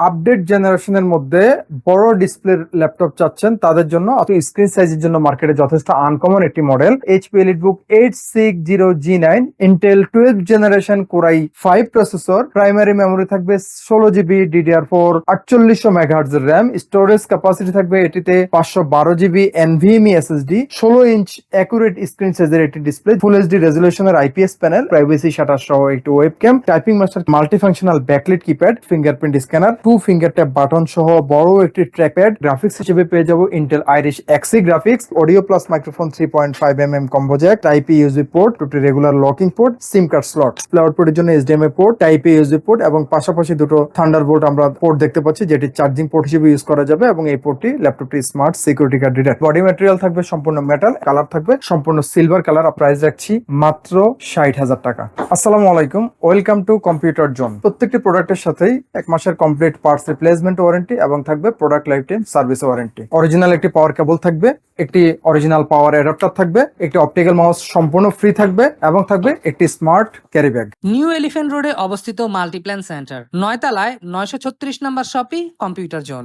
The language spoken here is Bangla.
আপডেট জেনারেশনের মধ্যে বড় ডিসপ্লের ল্যাপটপ চাচ্ছেন, তাদের জন্য স্ক্রিন সাইজের জন্য মার্কেটে যথেষ্ট আনকমন একটি model HP EliteBook eight six zero G nine Intel twelve generation core i five processor primary memory থাকবে ষোলো জিবি ডিডিআর ফোর আটচল্লিশশো মেগাহার্জ র্যাম স্টোরেজ ক্যাপাসিটি থাকবে এটিতে পাঁচশো বারো জিবি এনভিএমই এসএসডি ষোলো ইঞ্চ অ্যাকুরেট স্ক্রিন সাইজের একটি ডিসপ্লে ফুল এইচডি রেজলিউশনের আইপিএস প্যানেল প্রাইভেসি শাটার সহ একটি web cam typing master multifunctional backlit keypad fingerprint scanner two finger tap button সহ বড় একটি ট্র্যাকপ্যাড গ্রাফিক্স হিসেবে পেয়ে যাব Intel Iris Xe graphics audio plus microphone three point five M M combo type USB port দুটি regular locking port SIM card slot ploughed পোর্টের জন্য HDMI port type USB port এবং পাশাপাশি দুটো থান্ডার বোল্ট আমরা পোর্ট দেখতে পাচ্ছি, যেটি চার্জিং পোর্ট হিসেবে ইউজ করা যাবে এবং এই পোর্টটি ল্যাপটপটি smart security guard reader body material থাকবে সম্পূর্ণ মেটাল কালার থাকবে সম্পূর্ণ সিলভার কালার প্রাইস রাখছি মাত্র ষাট হাজার টাকা। আসসালামু আলাইকুম ওয়েলকাম টু কম্পিউটার জোন প্রত্যেকটি প্রোডাক্টের সাথেই এক মাসের কমপ্লিট পার্টস রিপ্লেসমেন্ট ওয়ারেন্টি এবং থাকবে product life time service warranty original একটি পাওয়ার কেবল থাকবে, একটি অরিজিনাল পাওয়ার অ্যাডাপ্টার থাকবে, একটি অপটিক্যাল মাউস সম্পূর্ণ ফ্রি থাকবে এবং থাকবে একটি smart carry bag new elephant রোডে অবস্থিত মাল্টিপ্ল্যান সেন্টার নয়তলায় নয়শো ছত্রিশ নম্বর শপি কম্পিউটার জোন